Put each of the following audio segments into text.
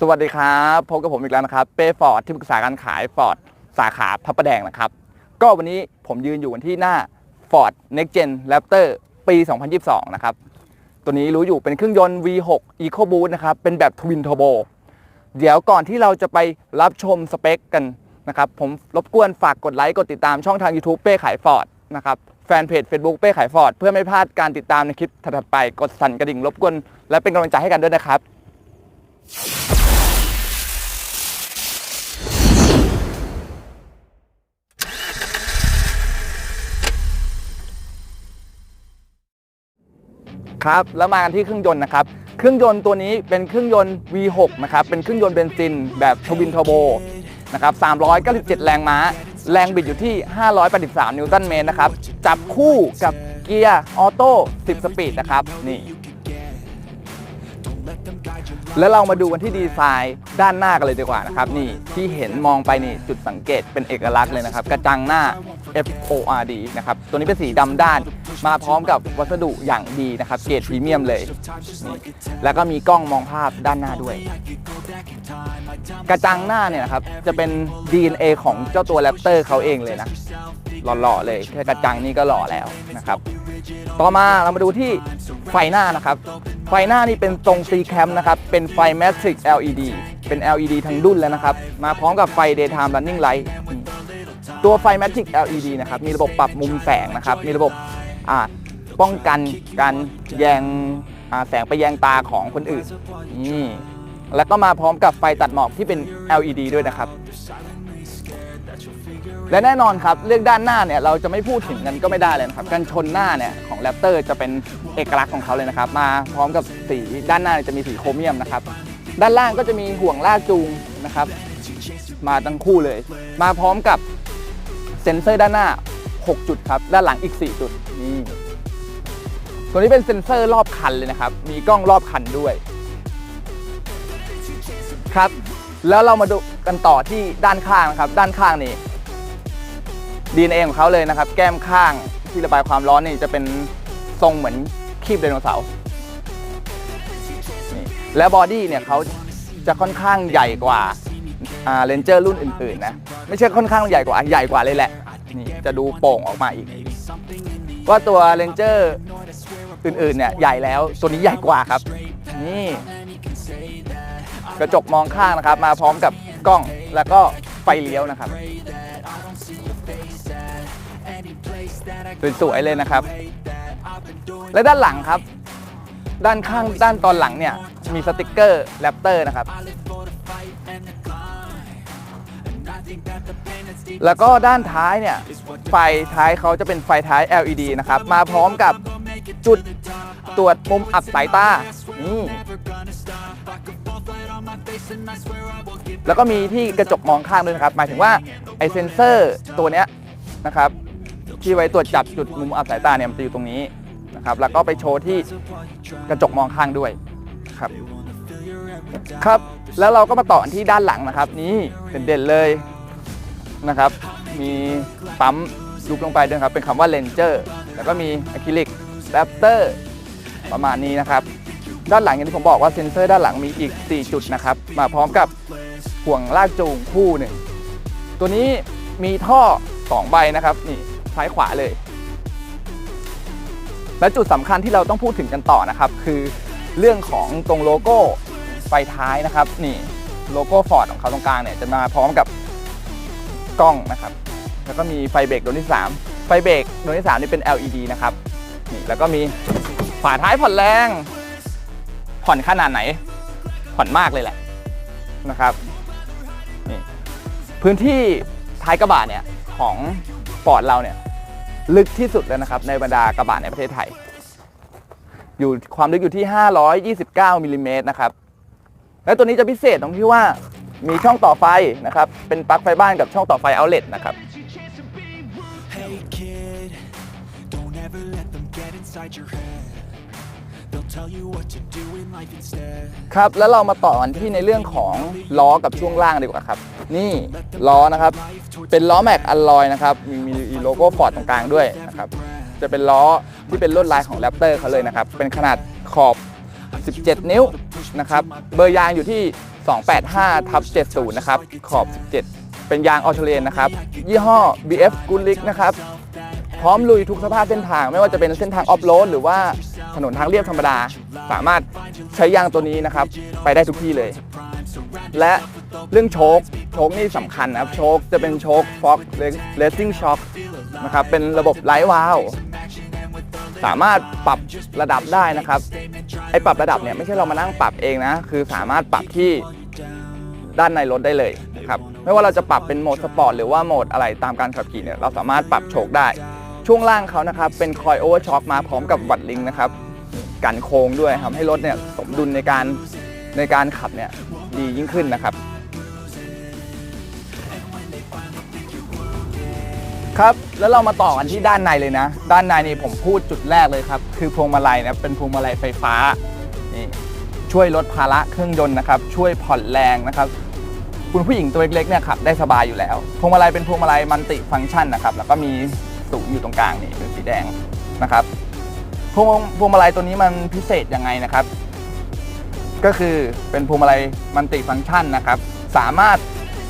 สวัสดีครับพบกับผมอีกแล้วนะครับเป้ฟอร์ดที่ปรึกษาการขายฟอร์ดสาขาพระประแดงนะครับ ก็วันนี้ผมยืนอยู่กันที่หน้า Ford Next Gen Raptor ปี 2022 นะครับ ตัวนี้รู้อยู่เป็นเครื่องยนต์ V6 EcoBoost นะครับ เป็นแบบ Twin Turbo เดี๋ยวก่อนที่เราจะไปรับชมสเปคกันนะครับ ผมรบกวนฝากกดไลค์กดติดตามช่องทาง YouTube เป้ขายฟอร์ดนะครับแฟนเพจ Facebook เป้ขายฟอร์ดเพื่อไม่พลาดการติดตามในคลิปถัดไปกดสั่นกระดิ่งรบกวนและเป็นกำลังใจให้กันด้วยนะครับ ครับ แล้วมากันที่เครื่องยนต์นะครับ เครื่องยนต์ตัวนี้เป็นเครื่องยนต์ V6 นะครับ เป็นเครื่องยนต์เบนซินแบบทวินเทอร์โบนะครับ397 แรงม้า แรงบิดอยู่ที่ 583 นิวตันเมตรนะครับ จับคู่กับเกียร์ออโต้ 10 สปีดนะครับ นี่ แล้วเรามาดูกันที่ดีไซน์ด้านหน้ากันเลยดีกว่านะครับ นี่ที่เห็นมองไปนี่จุดสังเกตเป็นเอกลักษณ์เลยนะครับ กระจังหน้า FORD นะครับ ตัวนี้เป็นสีดำด้าน มาพร้อมกับวัสดุอย่างดีนะครับ เกรดพรีเมียมเลยนี่แล้วก็มีกล้องมองภาพด้านหน้าด้วย กระจังหน้าเนี่ยนะครับ จะเป็น DNA ของเจ้าตัวแรปเตอร์เขาเองเลยนะ หล่อๆเลยแค่กระจังนี่ก็หล่อแล้วนะครับ ต่อมาเรามาดูที่ไฟหน้านะครับ ไฟหน้านี่เป็นทรง C cam นะครับ เป็นไฟ Matrix LED เป็น LED ทั้งดุ้นแล้วนะครับ มาพร้อมกับไฟ daytime running light ตัวไฟ Matrix LED นะครับ มีระบบปรับมุมแสงนะครับ มีระบบป้องกันการแยงแสงไปแยงตาของคนอื่นนี่แล้วก็มาพร้อมกับไฟตัดหมอกที่เป็น LED ด้วยนะครับ และแน่นอนครับ เรื่องด้านหน้าเนี่ยเราจะไม่พูดถึงกันก็ไม่ได้เลยนะครับ กันชนหน้าเนี่ยของแรปเตอร์จะเป็นเอกลักษณ์ของเขาเลยนะครับ มาพร้อมกับสีด้านหน้าจะมีสีโครเมียมนะครับ ด้านล่างก็จะมีห่วงลากจูงนะครับ มาทั้งคู่เลย มาพร้อมกับ เซ็นเซอร์ด้านหน้า 6 จุดครับ ด้านหลังอีก 4 จุดนี่ตัวนี้เป็นเซ็นเซอร์รอบคันเลยนะครับ มีกล้องรอบคันด้วย ครับ แล้วเรามาดูกันต่อที่ด้านข้างนะครับ ด้านข้างนี่ DNA ของเขาเลยนะครับ แก้มข้างที่ระบายความร้อนนี่จะเป็นทรงเหมือนคีบไดโนเสาร์นี่แล้วบอดี้เนี่ยเขาจะค่อนข้างใหญ่กว่าเลนเจอร์รุ่นอื่นๆนะ ไม่ใช่ค่อนข้างใหญ่กว่าใหญ่กว่าเลยแหละนี่จะดูโป่งออกมาอีกว่าตัวเลนเจอร์อื่นๆเนี่ยใหญ่แล้วตัวนี้ใหญ่กว่าครับ นี่กระจกมองข้างนะครับ มาพร้อมกับกล้องแล้วก็ไฟเลี้ยวนะครับสวยๆเลยนะครับ และด้านหลังครับ ด้านข้างด้านตอนหลังเนี่ย มีสติกเกอร์แรปเตอร์นะครับ แล้วก็ด้านท้ายเนี่ย ไฟท้ายเขาจะเป็นไฟท้าย LED นะครับ มาพร้อมกับจุดตรวจมุมอับสายตานี่แล้วก็มีที่กระจกมองข้างด้วยนะครับ หมายถึงว่า ไอเซนเซอร์ตัวเนี้ยนะครับ ที่ไว้ตรวจจับจุดมุมอับสายตาเนี่ยมันจะอยู่ตรงนี้นะครับ แล้วก็ไปโชว์ที่กระจกมองข้างด้วยครับ ครับ แล้วเราก็มาต่อที่ด้านหลังนะครับ นี่เด่นๆเลย นะครับ มีปั๊มยุบลงไปด้วยครับ เป็นคำว่าเลนเจอร์แล้วก็มีอะคริลิกแรปเตอร์ประมาณนี้นะครับ ด้านหลังอย่างที่ผมบอกว่าเซ็นเซอร์ด้านหลังมีอีก 4 จุดนะครับ มาพร้อมกับห่วงลากจูงคู่หนึ่งตัวนี้มีท่อ 2 ใบนะครับนี่ซ้ายขวาเลย และจุดสำคัญที่เราต้องพูดถึงกันต่อนะครับ คือเรื่องของตรงโลโก้ไฟท้ายนะครับ นี่โลโก้ฟอร์ดของเขาตรงกลางเนี่ยจะมาพร้อมกับ กล้องนะครับ แล้วก็มีไฟเบรกดวงที่ 3 ไฟเบรกดวงที่ 3 นี่เป็น LED นะครับนี่แล้วก็มีฝาท้ายผ่อนแรง ผ่อนขนาดไหน ผ่อนมากเลยแหละนะครับนี่พื้นที่ท้ายกระบะเนี่ยของฟอดเราเนี่ยลึกที่สุดแล้วนะครับ ในบรรดากระบะในประเทศไทย อยู่ความลึกอยู่ที่ 529มิลลิเมตรนะครับ และตัวนี้จะพิเศษตรงที่ว่า มีช่องต่อไฟนะครับ เป็นปลั๊กไฟบ้านกับช่องต่อไฟเอาเลตนะครับ Hey kid, don't ever let them get inside your head. They'll tell you what to do in life instead. ครับ แล้วเรามาต่อกันที่ในเรื่องของล้อกับช่วงล่างดีกว่าครับ นี่ล้อนะครับ เป็นล้อแม็กอัลลอยนะครับ มีมีโลโก้ฟอร์ดตรงกลางด้วยนะครับ จะเป็นล้อที่เป็นลวดลายของแรปเตอร์เขาเลยนะครับ เป็นขนาดขอบ 17 นิ้วนะครับ เบอร์ยางอยู่ที่ 285ทับ70 นะครับ ขอบ 17 เป็นยางออสเทเรนนะครับ ยี่ห้อ BF g o o d l i c นะครับ พร้อมลุยทุกสภาพเส้นทาง ไม่ว่าจะเป็นเส้นทางออฟโรดหรือว่าถนนทางเรียบธรรมดา สามารถใช้ยางตัวนี้นะครับ ไปได้ทุกที่เลย และเรื่องโชคโชคนี่สำคัญนะครับ โชคจะเป็นโชคฟ็อกเลสซิ่งช็อคนะครับ เป็นระบบไร้วาล์วสามารถปรับระดับได้นะครับ ไอ้ปรับระดับเนี่ยไม่ใช่เรามานั่งปรับเองนะ คือสามารถปรับที่ด้านในรถได้เลยนะครับไม่ว่าเราจะปรับเป็นโหมดสปอร์ตหรือว่าโหมดอะไรตามการขับขี่เนี่ยเราสามารถปรับโชคได้ ช่วงล่างเขานะครับเป็นคอยโอเวอร์ช็อคมาพร้อมกับวัดลิงนะครับกันโค้งด้วยทำให้รถเนี่ยสมดุลในการในการขับเนี่ยดียิ่งขึ้นนะครับ ครับ แล้วเรามาต่อกันที่ด้านในเลยนะ ด้านในนี่ผมพูดจุดแรกเลยครับ คือพวงมาลัยนะเป็นพวงมาลัยไฟฟ้านี่ช่วยลดภาระเครื่องยนต์นะครับ ช่วยผ่อนแรงนะครับ คุณผู้หญิงตัวเล็กๆเนี่ยขับได้สบายอยู่แล้ว พวงมาลัยเป็นพวงมาลัยมัลติฟังก์ชันนะครับ แล้วก็มีสูงอยู่ตรงกลางนี่เป็นสีแดงนะครับพวงพวงมาลัยตัวนี้มันพิเศษยังไงนะครับ ก็คือเป็นพวงมาลัยมัลติฟังก์ชันนะครับ สามารถ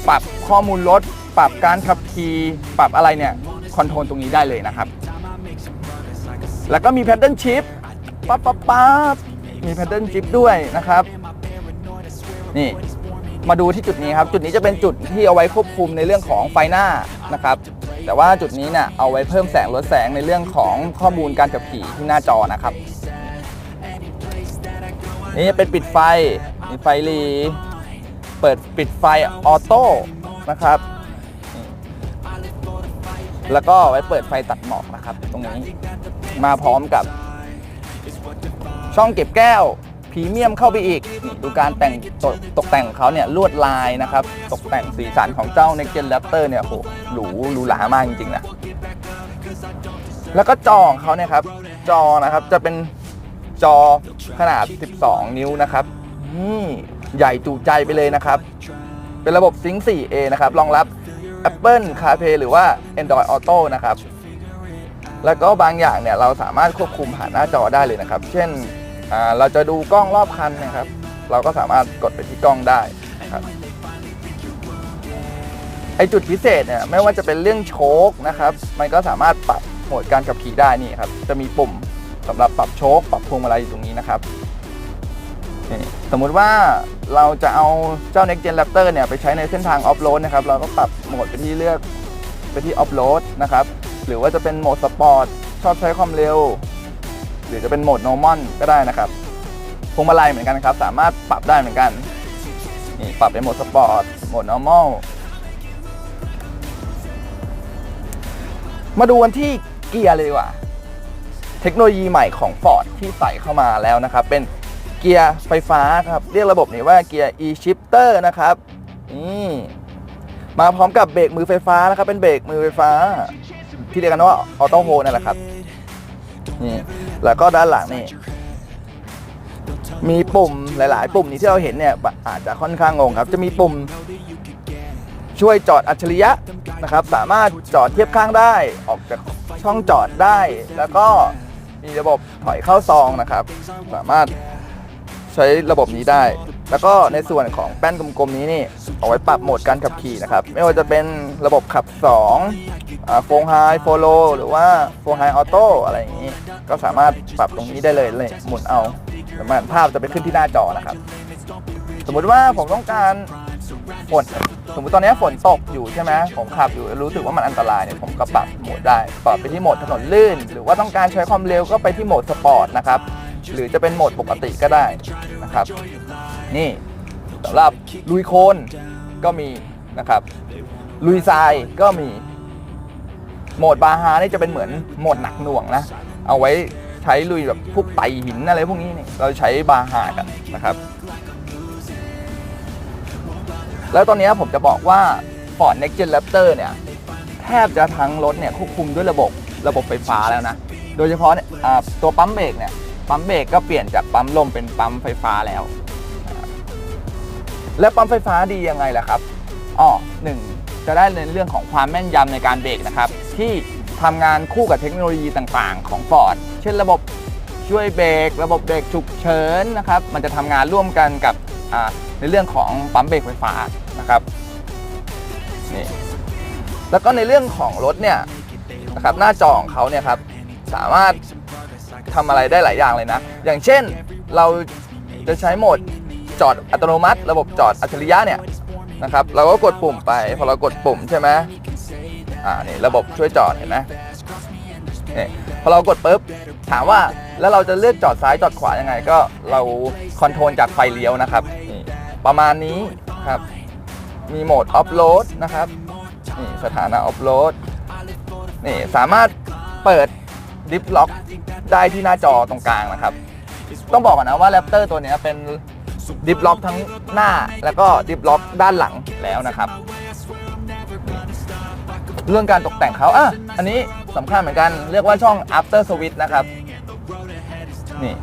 ปรับข้อมูลรถ ปรับการขับขี่ปรับอะไรเนี่ยคอนโทรลตรงนี้ได้เลยนะครับ แล้วก็มีแพดเดิลชิพปั๊บปั๊บปั๊บมีแพดเดิลชิพด้วยนะครับ นี่มาดูที่จุดนี้ครับ จุดนี้จะเป็นจุดที่เอาไว้ควบคุมในเรื่องของไฟหน้านะครับ แต่ว่าจุดนี้เนี่ยเอาไว้เพิ่มแสงลดแสงในเรื่องของข้อมูลการขับขี่ที่หน้าจอนะครับ นี่เป็นปิดไฟมีไฟรี เปิดปิดไฟออโต้นะครับ แล้วก็ไว้เปิดไฟตัดหมอกนะครับ ตรงนี้มาพร้อมกับ ช่องเก็บแก้วพรีเมียมเข้าไปอีกนี่ดูการแต่งตกตกแต่งของเขาเนี่ยลวดลายนะครับ ตกแต่งสีสันของเจ้า Next Gen Raptor เนี่ยโหหรูหรูหรามากจริงๆนะแล้วก็จอของเขาเนี่ยครับจอนะครับจะเป็นจอขนาด 12 นิ้วนะครับนี่ใหญ่จูใจไปเลยนะครับ เป็นระบบ Sync 4A นะครับรองรับ Apple CarPlay หรือว่า Android Auto นะครับ แล้วก็บางอย่างเนี่ยเราสามารถควบคุมผ่านหน้าจอได้เลยนะครับ เช่นเราจะดูกล้องรอบคันนะครับ เราก็สามารถกดไปที่กล้องได้นะครับไอจุดพิเศษเนี่ยไม่ว่าจะเป็นเรื่องโชคนะครับ มันก็สามารถปรับโหมดการขับขี่ได้นี่ครับ จะมีปุ่มสำหรับปรับโชคปรับพวงมาลัยอยู่ตรงนี้นะครับนี่ สมมุติว่าเราจะเอาเจ้า Next Gen Raptor เนี่ยไปใช้ในเส้นทางออฟโรดนะครับ เราก็ปรับโหมดไปที่เลือกไปที่ออฟโรดนะครับ หรือว่าจะเป็นโหมดสปอร์ตชอบใช้ความเร็ว หรือจะเป็นโหมด normal ก็ได้นะครับพวงมาลัยเหมือนกันครับ สามารถปรับได้เหมือนกันนี่ปรับเป็นโหมดสปอร์ตโหมด normal มาดูกันที่เกียร์เลยดีกว่า เทคโนโลยีใหม่ของ Ford ที่ใส่เข้ามาแล้วนะครับ เป็น เกียร์ไฟฟ้าครับ เรียกระบบนี้ว่าเกียร์ e-shifter นะครับนี่มาพร้อมกับเบรกมือไฟฟ้านะครับ เป็นเบรกมือไฟฟ้า ที่เรียกกันว่าออโต้โฮนั่นแหละครับนี่แล้วก็ด้านหลังนี่มีปุ่มหลาย ๆ ปุ่มนี้ที่เราเห็นเนี่ยอาจจะค่อนข้างงงครับ จะมีปุ่มช่วยจอดอัจฉริยะนะครับ สามารถจอดเทียบข้างได้ออกจากช่องจอดได้ แล้วก็มีระบบถอยเข้าซองนะครับ สามารถ ใช้ระบบนี้ได้ แล้วก็ในส่วนของแป้นกลมๆนี้นี่เอาไว้ปรับโหมดการขับขี่นะครับ ไม่ว่าจะเป็นระบบขับ2โฟงไฮโฟโลหรือว่าโฟงไฮออโต้อะไรอย่างนี้ ก็สามารถปรับตรงนี้ได้เลยเลยหมุนเอาสามารถภาพจะไปขึ้นที่หน้าจอนะครับ สมมุติว่าผมต้องการฝนสมมติตอนนี้ฝนตกอยู่ใช่ไหมผมขับอยู่รู้สึกว่ามันอันตรายเนี่ยผมก็ปรับโหมดได้ ปรับไปที่โหมดถนนลื่น หรือว่าต้องการใช้ความเร็วก็ไปที่โหมดสปอร์ตนะครับ หรือจะเป็นโหมดปกติก็ได้นะครับ นี่สำหรับลุยโคลนก็มีนะครับ ลุยทรายก็มีโหมดบาฮานี่จะเป็นเหมือนโหมดหนักหน่วงนะ เอาไว้ใช้ลุยแบบพวกไต่หินอะไรพวกนี้เนี่ยเราใช้บาฮากันนะครับ แล้วตอนนี้ผมจะบอกว่า Ford Next Gen Raptor เนี่ย แทบจะทั้งรถเนี่ยควบคุมด้วยระบบระบบไฟฟ้าแล้วนะ โดยเฉพาะเนี่ยตัวปั๊มเบรกเนี่ย ปั๊มเบรกก็เปลี่ยนจากปั๊มลมเป็นปั๊มไฟฟ้าแล้ว และปั๊มไฟฟ้าดียังไงล่ะครับอ๋อหนึ่งจะได้ในเรื่องของความแม่นยำในการเบรกนะครับ ที่ทำงานคู่กับเทคโนโลยีต่างๆ ของ Ford เช่นระบบช่วยเบรกระบบเบรกฉุกเฉินนะครับ มันจะทำงานร่วมกันกับในเรื่องของปั๊มเบรกไฟฟ้านะครับนี่แล้วก็ในเรื่องของรถเนี่ยนะครับหน้าจอของเขาเนี่ยครับสามารถ ทำอะไรได้หลายอย่างเลยนะ อย่างเช่นเราจะใช้โหมดจอดอัตโนมัติ ระบบจอดอัจฉริยะเนี่ยนะครับเราก็กดปุ่มไป พอเรากดปุ่มใช่ไหมอ่านี่ระบบช่วยจอดเห็นไหมนี่พอเรากดปุ๊บถามว่าแล้วเราจะเลือกจอดซ้ายจอดขวายังไง ก็เราคอนโทรลจากไฟเลี้ยวนะครับนี่ประมาณนี้ครับมีโหมดออฟโหลดนะครับนี่สถานะออฟโหลดนี่สามารถเปิด ดิฟล็อกได้ที่หน้าจอตรงกลางนะครับ ต้องบอกก่อนนะว่าแรปเตอร์ตัวนี้เป็นดิฟล็อกทั้งหน้าแล้วก็ดิฟล็อกด้านหลังแล้วนะครับ เรื่องการตกแต่งเขาอะอันนี้สำคัญเหมือนกันเรียกว่าช่อง after switch นะครับนี่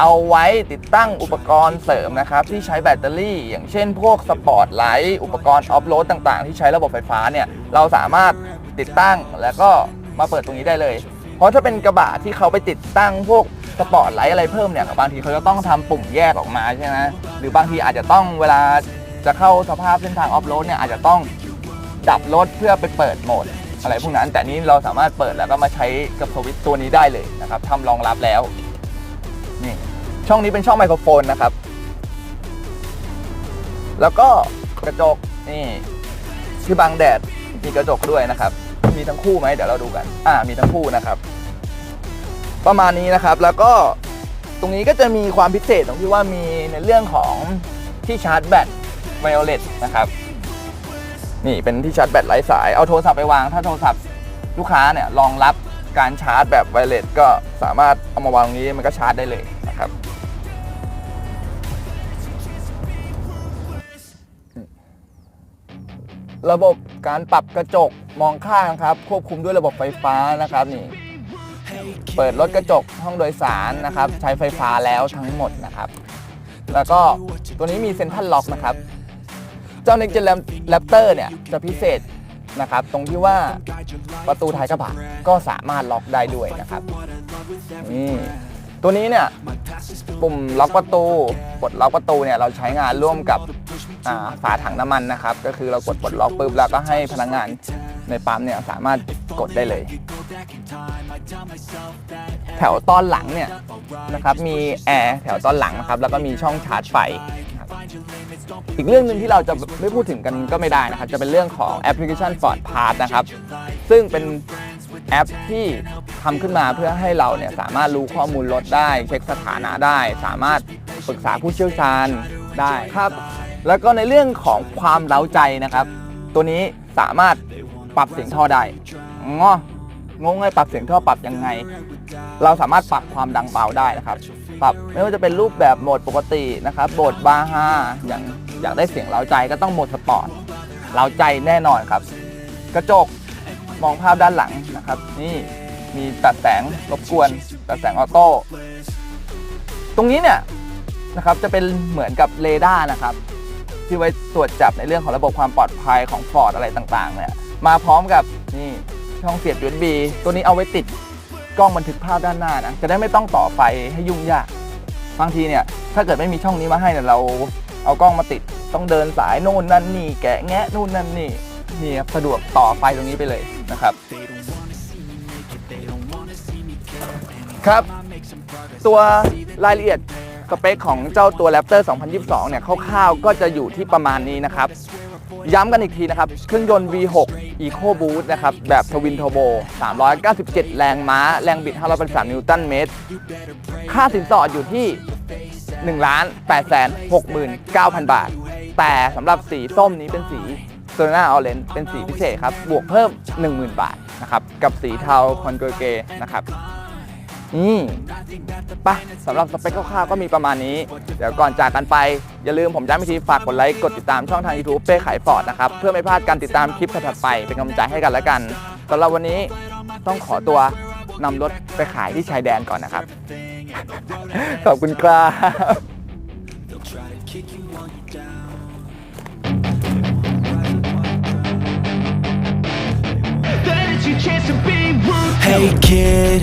เอาไว้ติดตั้งอุปกรณ์เสริมนะครับ ที่ใช้แบตเตอรี่ อย่างเช่นพวกสปอร์ตไลท์อุปกรณ์ออฟโรดต่างๆ ที่ใช้ระบบไฟฟ้าเนี่ย เราสามารถติดตั้งแล้วก็มาเปิดตรงนี้ได้เลย เพราะถ้าเป็นกระบะที่เขาไปติดตั้งพวกสปอร์ตไลท์อะไรเพิ่มเนี่ยบางทีเขาจะต้องทำปุ่มแยกออกมาใช่ไหมหรือบางทีอาจจะต้องเวลาจะเข้าสภาพเส้นทางออฟโรดเนี่ยอาจจะต้องดับรถเพื่อไปเปิดโหมดอะไรพวกนั้น แต่นี้เราสามารถเปิดแล้วก็มาใช้กับสวิตตัวนี้ได้เลยนะครับทำรองรับแล้วนี่ช่องนี้เป็นช่องไมโครโฟนนะครับ แล้วก็กระจกนี่ที่บังแดดมีกระจกด้วยนะครับ มีทั้งคู่ไหมเดี๋ยวเราดูกัน อ่ามีทั้งคู่นะครับ ประมาณนี้นะครับแล้วก็ตรงนี้ก็จะมีความพิเศษตรงที่ว่ามีในเรื่องของที่ชาร์จแบตไวโอเลตนะครับ นี่เป็นที่ชาร์จแบตไร้สาย เอาโทรศัพท์ไปวาง ถ้าโทรศัพท์ลูกค้าเนี่ยรองรับการชาร์จแบบไวเลสก็สามารถเอามาวางตรงนี้มันก็ชาร์จได้เลยนะครับ ระบบ การปรับกระจกมองข้างครับ ควบคุมด้วยระบบไฟฟ้านะครับนี่เปิดรถกระจกห้องโดยสารนะครับ ใช้ไฟฟ้าแล้วทั้งหมดนะครับ แล้วก็ตัวนี้มีเซ็นทรัลล็อกนะครับ เจ้า Next Gen Raptor เนี่ยจะพิเศษนะครับ ตรงที่ว่าประตูท้ายกระบะก็สามารถล็อกได้ด้วยนะครับนี่ตัวนี้เนี่ยปุ่มล็อกประตู กดล็อกประตูเนี่ยเราใช้งานร่วมกับ อ่าฝาถังน้ำมันนะครับ ก็คือเรากดปลดล็อกปุ๊บแล้วก็ให้พนักงานในปั๊มเนี่ยสามารถกดได้เลย แถวตอนหลังเนี่ยนะครับมีแอร์แถวตอนหลังนะครับแล้วก็มีช่องชาร์จไฟอีกเรื่องหนึ่งที่เราจะไม่พูดถึงกันก็ไม่ได้นะครับ จะเป็นเรื่องของแอปพลิเคชัน Ford Pass นะครับ ซึ่งเป็นแอปที่ทำขึ้นมาเพื่อให้เราเนี่ยสามารถรู้ข้อมูลรถได้ เช็คสถานะได้ สามารถปรึกษาผู้เชี่ยวชาญได้ครับ แล้วก็ในเรื่องของความเร้าใจนะครับ ตัวนี้สามารถปรับเสียงท่อได้งองงเลยปรับเสียงท่อปรับยังไง เราสามารถปรับความดังเบาได้นะครับ ปรับไม่ว่าจะเป็นรูปแบบโหมดปกตินะครับโหมดบาฮาอย่างอยากได้เสียงเร้าใจก็ต้องโหมดสปอร์ตเร้าใจแน่นอนครับ กระจกมองภาพด้านหลังนะครับ นี่มีตัดแสงรบกวน ตัดแสงออโต้ตรงนี้เนี่ยนะครับจะเป็นเหมือนกับเรดาร์นะครับ ที่ไว้ตรวจจับในเรื่องของระบบความปลอดภัยของฟอร์ดอะไรต่างๆเนี่ยมาพร้อมกับนี่ช่องเสียบ USB ตัวนี้เอาไว้ติดกล้องบันทึกภาพด้านหน้านะจะได้ไม่ต้องต่อไฟให้ยุ่งยากบางทีเนี่ยถ้าเกิดไม่มีช่องนี้มาให้เนี่ยเราเอากล้องมาติดต้องเดินสายโน่นนั่นนี่แกะแงะนู่นนั่นนี่นี่ครับสะดวกต่อไฟตรงนี้ไปเลยนะครับ ครับ ตัวรายละเอียด สเปคของเจ้าตัว Raptor 2022 เนี่ยคร่าวๆก็จะอยู่ที่ประมาณนี้นะครับ ย้ำกันอีกทีนะครับ เครื่องยนต์ V6 Eco Boost นะครับ แบบทวิน t ท r b o 397 แรงม้า แรงบิด 583 นิวตันเมตร ค่าสินสอดอยู่ที่ 1 8 6 9 0 0 0 บาท แต่สำหรับสีส้มนี้เป็นสี s o n a Orange เป็นสีพิเศษครับ บวกเพิ่ม 10,000 บาทนะครับ กับสีเทา c o n g r e g a นะครับ นี่ปะสำหรับสเปคคร่าวๆก็มีประมาณนี้ เดี๋ยวก่อนจากกันไป อย่าลืมผมย้ำอีกทีฝากกดไลค์ กดติดตามช่องทาง YouTube เป้ขายฟอร์ดนะครับ เพื่อไม่พลาดการติดตามคลิปถัดไป เป็นกำลังใจให้กันแล้วกันสำหรับวันนี้ต้องขอตัวนำรถไปขายที่ชายแดนก่อนนะครับ ขอบคุณครับ Hey kid,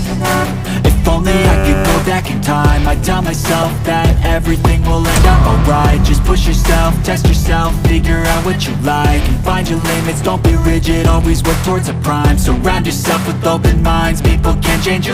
If only I could go back in time I'd tell myself that everything will end up alright. Just push yourself, test yourself, figure out what you like And find your limits, don't be rigid, always work towards a prime. Surround yourself with open minds, people can change your